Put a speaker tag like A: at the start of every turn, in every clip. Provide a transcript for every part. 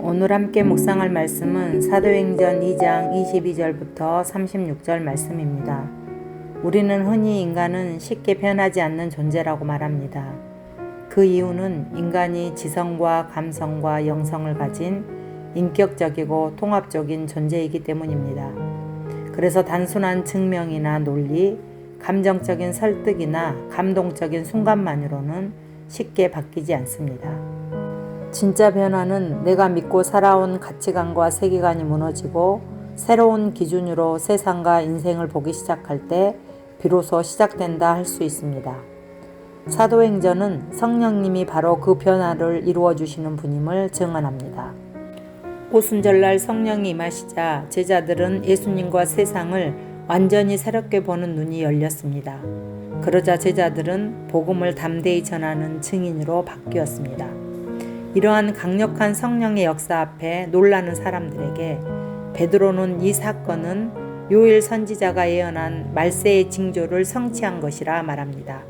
A: 오늘 함께 묵상할 말씀은 사도행전 2장 22절부터 36절 말씀입니다. 우리는 흔히 인간은 쉽게 변하지 않는 존재라고 말합니다. 그 이유는 인간이 지성과 감성과 영성을 가진 인격적이고 통합적인 존재이기 때문입니다. 그래서 단순한 증명이나 논리, 감정적인 설득이나 감동적인 순간만으로는 쉽게 바뀌지 않습니다. 진짜 변화는 내가 믿고 살아온 가치관과 세계관이 무너지고 새로운 기준으로 세상과 인생을 보기 시작할 때 비로소 시작된다 할 수 있습니다. 사도행전은 성령님이 바로 그 변화를 이루어 주시는 분임을 증언합니다. 오순절날 성령이 임하시자 제자들은 예수님과 세상을 완전히 새롭게 보는 눈이 열렸습니다. 그러자 제자들은 복음을 담대히 전하는 증인으로 바뀌었습니다. 이러한 강력한 성령의 역사 앞에 놀라는 사람들에게 베드로는 이 사건은 요일 선지자가 예언한 말세의 징조를 성취한 것이라 말합니다.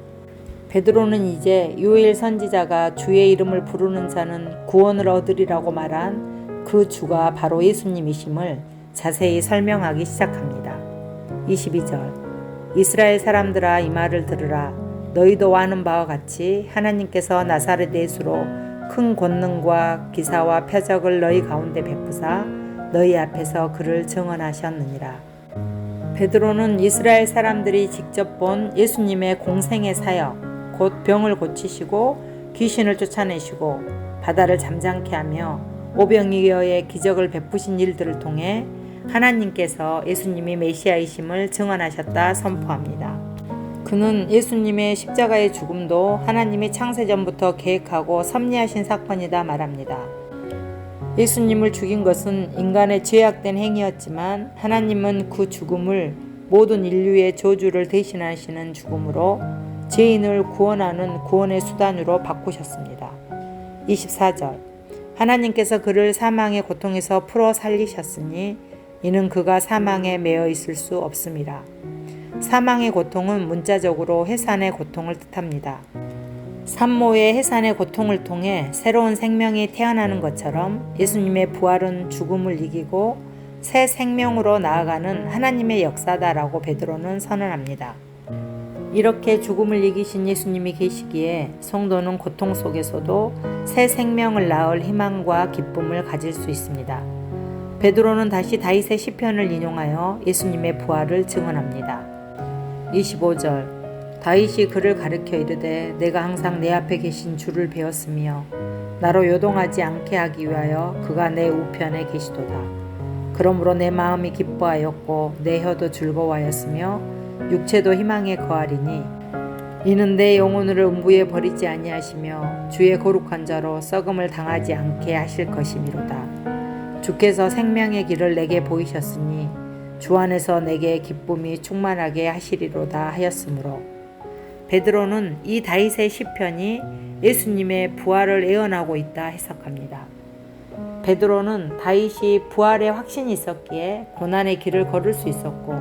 A: 베드로는 이제 요일 선지자가 주의 이름을 부르는 자는 구원을 얻으리라고 말한 그 주가 바로 예수님이심을 자세히 설명하기 시작합니다. 22절 이스라엘 사람들아 이 말을 들으라 너희도 아는 바와 같이 하나님께서 나사렛 예수로 큰 권능과 기사와 표적을 너희 가운데 베푸사 너희 앞에서 그를 증언하셨느니라. 베드로는 이스라엘 사람들이 직접 본 예수님의 공생의 사역, 곧 병을 고치시고 귀신을 쫓아내시고 바다를 잠잠케 하며 오병이어의 기적을 베푸신 일들을 통해 하나님께서 예수님이 메시아이심을 증언하셨다 선포합니다. 그는 예수님의 십자가의 죽음도 하나님이 창세전부터 계획하고 섭리하신 사건이다 말합니다. 예수님을 죽인 것은 인간의 죄악된 행위였지만 하나님은 그 죽음을 모든 인류의 저주를 대신하시는 죽음으로 죄인을 구원하는 구원의 수단으로 바꾸셨습니다. 24절 하나님께서 그를 사망의 고통에서 풀어 살리셨으니 이는 그가 사망에 매여 있을 수 없습니다. 사망의 고통은 문자적으로 해산의 고통을 뜻합니다. 산모의 해산의 고통을 통해 새로운 생명이 태어나는 것처럼 예수님의 부활은 죽음을 이기고 새 생명으로 나아가는 하나님의 역사다라고 베드로는 선언합니다. 이렇게 죽음을 이기신 예수님이 계시기에 성도는 고통 속에서도 새 생명을 낳을 희망과 기쁨을 가질 수 있습니다. 베드로는 다시 다윗의 시편을 인용하여 예수님의 부활을 증언합니다. 25절 다윗이 그를 가르켜 이르되 내가 항상 내 앞에 계신 주를 배웠으며 나로 요동하지 않게 하기 위하여 그가 내 우편에 계시도다. 그러므로 내 마음이 기뻐하였고 내 혀도 즐거워하였으며 육체도 희망에 거하리니 이는 내 영혼을 음부에 버리지 아니하시며 주의 거룩한 자로 썩음을 당하지 않게 하실 것이미로다. 주께서 생명의 길을 내게 보이셨으니 주 안에서 내게 기쁨이 충만하게 하시리로다 하였으므로 베드로는 이 다윗의 시편이 예수님의 부활을 예언하고 있다 해석합니다. 베드로는 다윗이 부활의 확신이 있었기에 고난의 길을 걸을 수 있었고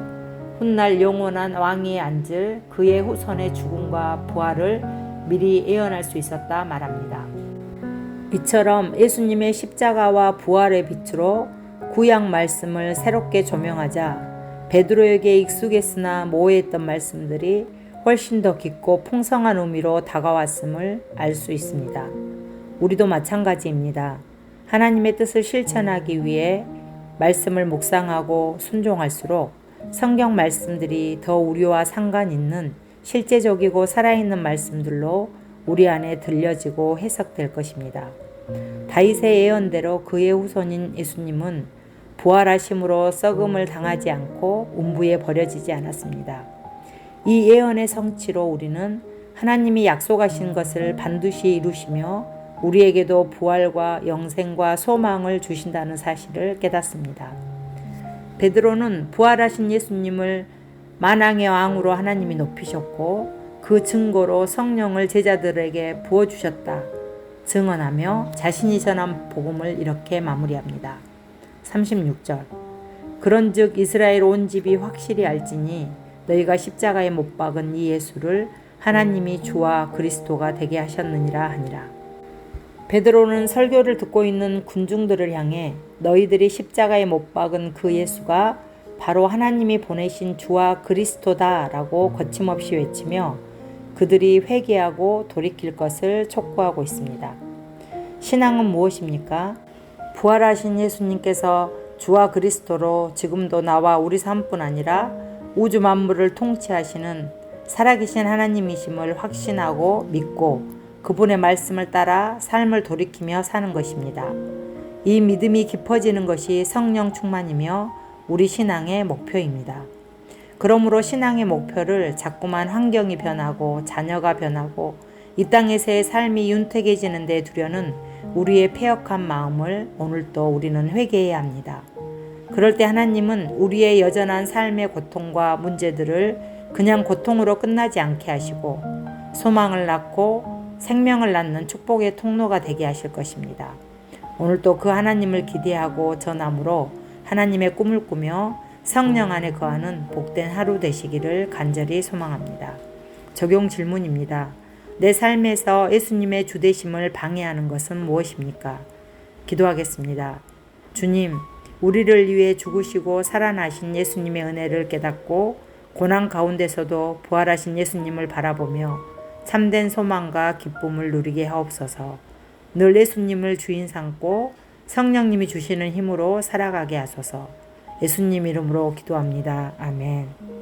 A: 훗날 영원한 왕위에 앉을 그의 후손의 죽음과 부활을 미리 예언할 수 있었다 말합니다. 이처럼 예수님의 십자가와 부활의 빛으로 구약 말씀을 새롭게 조명하자 베드로에게 익숙했으나 모호했던 말씀들이 훨씬 더 깊고 풍성한 의미로 다가왔음을 알 수 있습니다. 우리도 마찬가지입니다. 하나님의 뜻을 실천하기 위해 말씀을 묵상하고 순종할수록 성경 말씀들이 더 우리와 상관 있는 실제적이고 살아있는 말씀들로 우리 안에 들려지고 해석될 것입니다. 다윗의 예언대로 그의 후손인 예수님은 부활하심으로 썩음을 당하지 않고 음부에 버려지지 않았습니다. 이 예언의 성취로 우리는 하나님이 약속하신 것을 반드시 이루시며 우리에게도 부활과 영생과 소망을 주신다는 사실을 깨닫습니다. 베드로는 부활하신 예수님을 만왕의 왕으로 하나님이 높이셨고 그 증거로 성령을 제자들에게 부어 주셨다. 증언하며 자신이 전한 복음을 이렇게 마무리합니다. 36절. 그런즉 이스라엘 온 집이 확실히 알지니 너희가 십자가에 못 박은 이 예수를 하나님이 주와 그리스도가 되게 하셨느니라 하니라. 베드로는 설교를 듣고 있는 군중들을 향해 너희들이 십자가에 못 박은 그 예수가 바로 하나님이 보내신 주와 그리스도다라고 거침없이 외치며 그들이 회개하고 돌이킬 것을 촉구하고 있습니다. 신앙은 무엇입니까? 부활하신 예수님께서 주와 그리스도로 지금도 나와 우리 삶뿐 아니라 우주 만물을 통치하시는 살아계신 하나님이심을 확신하고 믿고 그분의 말씀을 따라 삶을 돌이키며 사는 것입니다. 이 믿음이 깊어지는 것이 성령 충만이며 우리 신앙의 목표입니다. 그러므로 신앙의 목표를 자꾸만 환경이 변하고 자녀가 변하고 이 땅에서의 삶이 윤택해지는 데 두려는 우리의 폐역한 마음을 오늘도 우리는 회개해야 합니다. 그럴 때 하나님은 우리의 여전한 삶의 고통과 문제들을 그냥 고통으로 끝나지 않게 하시고 소망을 낳고 생명을 낳는 축복의 통로가 되게 하실 것입니다. 오늘도 그 하나님을 기대하고 전함으로 하나님의 꿈을 꾸며 성령 안에 거하는 복된 하루 되시기를 간절히 소망합니다. 적용 질문입니다. 내 삶에서 예수님의 주되심을 방해하는 것은 무엇입니까? 기도하겠습니다. 주님, 우리를 위해 죽으시고 살아나신 예수님의 은혜를 깨닫고 고난 가운데서도 부활하신 예수님을 바라보며 참된 소망과 기쁨을 누리게 하옵소서. 늘 예수님을 주인 삼고 성령님이 주시는 힘으로 살아가게 하소서. 예수님 이름으로 기도합니다. 아멘.